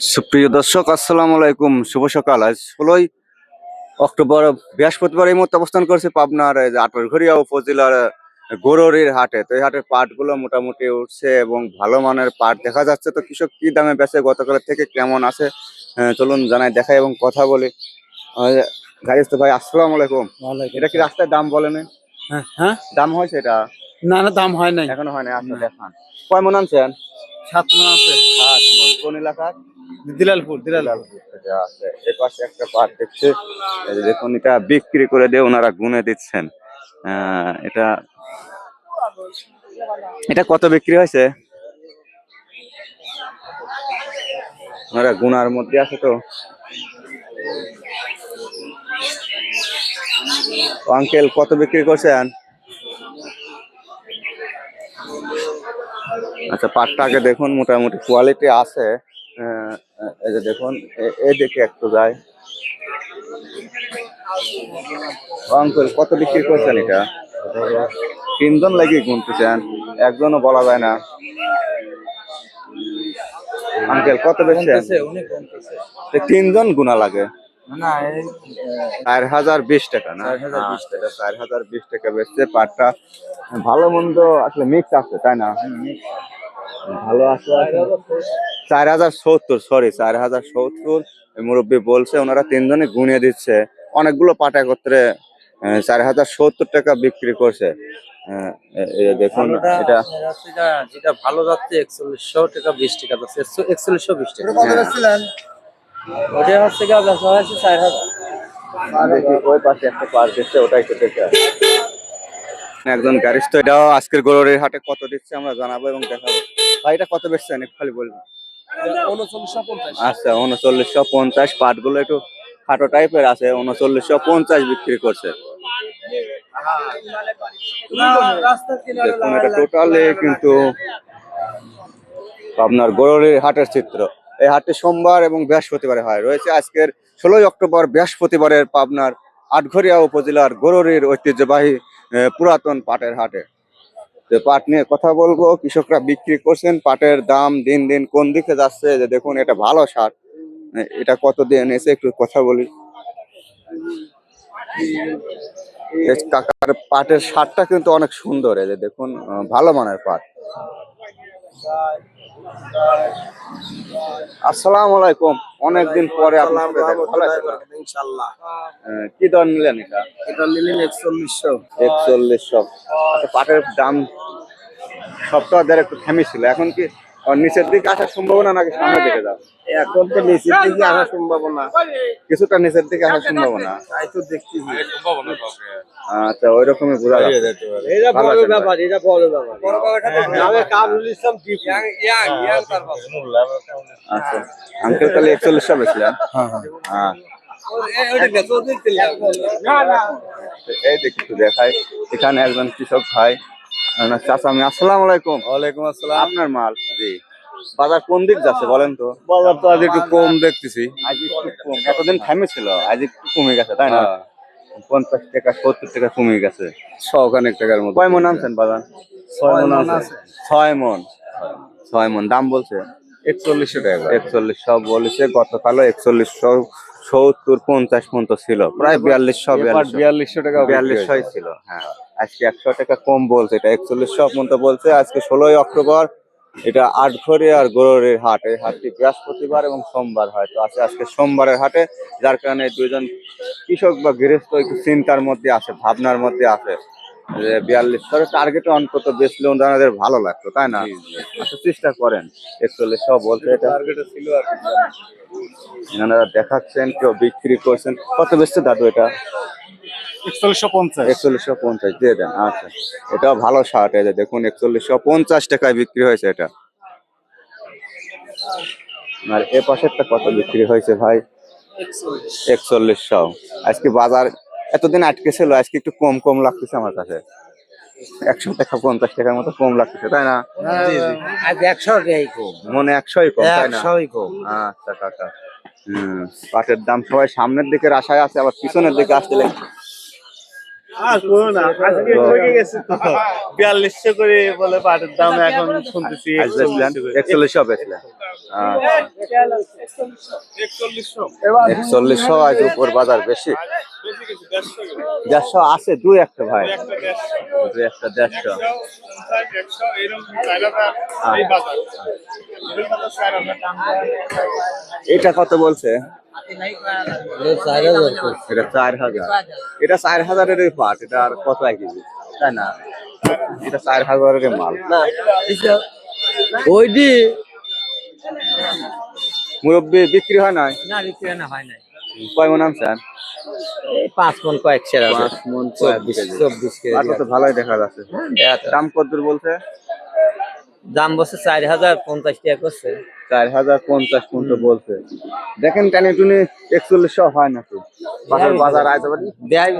সুপ্রিয় দর্শক আসসালামু আলাইকুম। শুভ সকাল। আজ ষোলোই অক্টোবর বৃহস্পতিবার এই মুহূর্তে অবস্থান করছে পাবনার আটরঘরিয়া উপজেলার গরুরির হাটে। তো এই হাটের পাটগুলো মোটামুটি উঠছে এবং ভালো মানের পাট দেখা যাচ্ছে। তো কৃষক কি দামে বেচে গতকালের থেকে কেমন আছে? চলুন জানাই দেখাই এবং কথা বলি। গাড়ি তো ভাই আসসালামু আলাইকুম। এটা কি রাস্তায় দাম বলেন হ্যাঁ, হ্যাঁ? দাম হয়েছে এটা? না না দাম হয় নাই। এখনও হয় না আচ্ছা দেখান। কয় মন আনছেন? সাত মন আছে। সাত মন। কোন এলাকার? দিলালপুর দিলালপুর। এটা আছে এ পাশে একটা পাট দেখছে। দেখুন, এটা বিক্রি করে দিয়ে ওনারা গুনে দিচ্ছেন। এটা এটা কত বিক্রি হয়েছে? ওনারা গুনার মধ্যে আছে তো। আঙ্কেল, কত বিক্রি করছেন? আচ্ছা পাটটা আগে দেখুন, মোটামুটি কোয়ালিটি আছে। এই যে দেখুন এ- এদিকে একটু যায়। আঙ্কেল কত বিক্রি করছেন এটা? তিনজন লাগিয়ে গুনতেছেন? একজনও বলা যায় না। আঙ্কেল কত বেচছেন? তিনজন গুণা লাগে। চার হাজার বিশ টাকা না? চার হাজার বিশ টাকা। বেচছে পাটটা ভালো মন্দ আসলে মিক্স আছে তাই না? ভালো আছে। চার হাজার সত্তর সরি চার হাজার সত্তর মুরব্বী বলছে ওনারা তিনজনে গুনিয়ে দিচ্ছে। অনেকগুলো পাটা একত্রে আহ, চার হাজার সত্তর টাকা বিক্রি করছে। দেখুন এটা যেটা- ভালো যাচ্ছে একচল্লিশশো টাকা বিশ টাকা যাচ্ছে। একচল্লিশশো বিশ টাকা। হ্যাঁ। ওটা হচ্ছে গিয়ে বেচা হয়েছে চার হাজার। ওই পাশে একটা দিচ্ছে ওটাই তো দেখে। একজন গ্যারিস্ট এটাও আজকের গরুরের হাটে কত দিচ্ছে আমরা জানাব এবং দেখাবো। ভাই এটা কত বেচছেন? একটু খালি বলবেন। আচ্ছা উনচল্লিশশো পঞ্চাশ পাটগুলো একটু খাটো টাইপের আছে উনচল্লিশশো পঞ্চাশ বিক্রি করছে। এটা টোটালি কিন্তু আপনার গরুরের হাটের চিত্র। এই হাটটি সোমবার এবং বৃহস্পতিবারে হয়। রয়েছে আজকের ষোলোই অক্টোবর বৃহস্পতিবারের পাবনার আটঘরিয়া উপজেলার গরুরির ঐতিহ্যবাহী পুরাতন পাটের হাটে। তো পাট নিয়ে কথা বলব, কৃষকরা বিক্রি করছেন, পাটের দাম দিন দিন কোন দিকে যাচ্ছে, যে দেখুন এটা ভালো সার। এটা কত দিয়ে এনেছে একটু কথা বলি। কাকার পাটের সারটা কিন্তু অনেক সুন্দর, এই যে দেখুন ভালো মানের পাট। আসসালামু আলাইকুম। অনেকদিন পরে আপনার? ইনশাল্লাহ কি দর নিলেন এটা? এটা নিলেন একচল্লিশশো। একচল্লিশশো। আচ্ছা পাটের দাম সপ্তাহ একটু থেমেছিল এখন কি নিচের দিকে আসার সম্ভাবনা নাকি সামনের দিকে যাও এখন তো নিচের দিকে আসার সম্ভাবনা। কিছুটা নিচের দিকে আসার সম্ভাবনা। তাই তো দেখতেছি আচ্ছা ওই রকমই বোঝা যাচ্ছে। এটা বড় ব্যাপার এটা বড় ব্যাপার। আমি কামরুল ইসলাম আচ্ছা। আঙ্কেল তাহলে একচল্লিশশো বেছিলেন হ্যাঁ এই দেখি একটু দেখাই। এখানে একজন কৃষক ভাই চাচা আমি আসসালামু আলাইকুম। ওয়ালাইকুম আসসালাম। আপনার মাল? জি বাজার কোন দিক যাচ্ছে বলেন তো? বাজার তো আজ একটু কম দেখতেছি। আজ একটু কম। এতদিন থামে ছিল আজ একটু কমে গেছে তাই না? পঞ্চাশ টাকা সত্তর টাকা কমে গেছে। শখানেক টাকার মতো কয় মন আনছেন বাজার? ছয় আছে। ছয় মন? ছয় মন। দাম বলছে? একচল্লিশশো টাকা একচল্লিশশো বলেছে গতকালও একচল্লিশশো সত্তর পঞ্চাশ পর্যন্ত ছিল প্রায় বিয়াল্লিশশো বিয়াল্লিশশো। টাকা বিয়াল্লিশশোই ছিল হ্যাঁ। আজকে একশো টাকা কম বলছে এটা একচল্লিশ একচল্লিশশো পর্যন্ত বলছে। আজকে ষোলোই অক্টোবর এটা আটঘরে আর গরুরের হাট এই হাটটি বৃহস্পতিবার এবং সোমবার হয়। তো আছে আজকে সোমবারের হাটে যার কারণে দুইজন কৃষক বা গৃহস্থ একটু চিন্তার মধ্যে আছে ভাবনার মধ্যে আছে। যে বিয়াল্লিশ করে টার্গেটে অন্তত বেচলে ওনাদের ভালো লাগতো তাই না? আচ্ছা চেষ্টা করেন। একচল্লিশশো বলছে এটা। ছিল আর এনারা দেখাচ্ছেন কেউ বিক্রি করছেন। কত বেচছে দাদু এটা? একচল্লিশশো পঞ্চাশ। একচল্লিশশো পঞ্চাশ দিয়ে দেন আচ্ছা। এটাও ভালো শার্ট এই যে দেখুন একচল্লিশশো পঞ্চাশ টাকায় বিক্রি হয়েছে এটা। আর এ পাশেরটা কত বিক্রি হয়েছে ভাই? একচল্লিশশো। আজকে বাজার এতদিন আটকে ছিল আজকে একটু কম কম লাগতেছে আমার কাছে। একশো টাকা পঞ্চাশ টাকার মতো কম লাগতেছে তাই না? আজ একশো মনে একশোই কম তাই না? আচ্ছা কাকা। হম পাটের দাম সবাই সামনের দিকের আশায় আছে আবার পিছনের দিকে আসতে আর কোনো না আজকে ঠকে গেছে তো। বিয়াল্লিশশো করে বলে পাটের দাম এখন শুনতেছি আজ বেচলেন একচল্লিশশো বেচলেন একচল্লিশশো আজ উপর বাজার বেশি। দেড়শো আছে দুই একটা ভাই। দুই একটা দেড়শো। এটা কত বলছে? এটা চার হাজার এটা চার হাজারের পাট এটা আর কত এক কেজি? তাই না? এটা চার হাজারের মাল। ওইটি মুরব্বী বিক্রি হয় নাই? না বিক্রি না হয় নাই। কয় মন আনছেন? পাঁচ মন কয়েক সেরা। পাঁচ মন চব্বিশ ভালোই দেখা যাচ্ছে। দাম কত বলছে? দাম বসে চার হাজার পঞ্চাশ টাকা করছে। চার হাজার পঞ্চাশ পর্যন্ত বলছে। দেখেন টানে টুনে একচল্লিশশো হয় না তো বাজার আজ আবার দেয়।